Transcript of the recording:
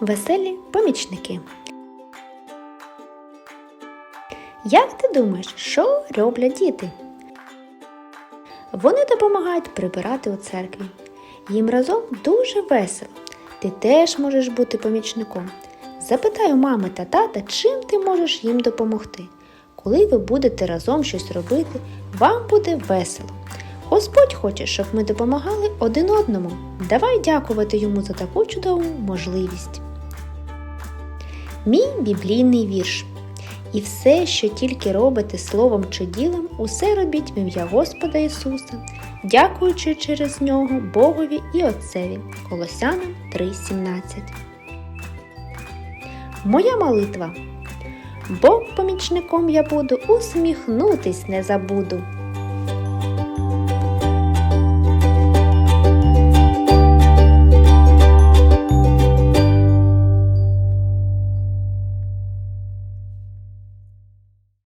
Веселі помічники. Як ти думаєш, що роблять діти? Вони допомагають прибирати у церкві. Їм разом дуже весело. Ти теж можеш бути помічником. Запитай у мами та тата, чим ти можеш їм допомогти. Коли ви будете разом щось робити, вам буде весело. Господь хоче, щоб ми допомагали один одному. Давай дякувати йому за таку чудову можливість. Мій біблійний вірш. І все, що тільки робите словом чи ділом, усе робіть в ім'я Господа Ісуса, дякуючи через нього Богові і Отцеві. Колосянам 3:17. Моя молитва. Бог помічником я буду, усміхнутись не забуду.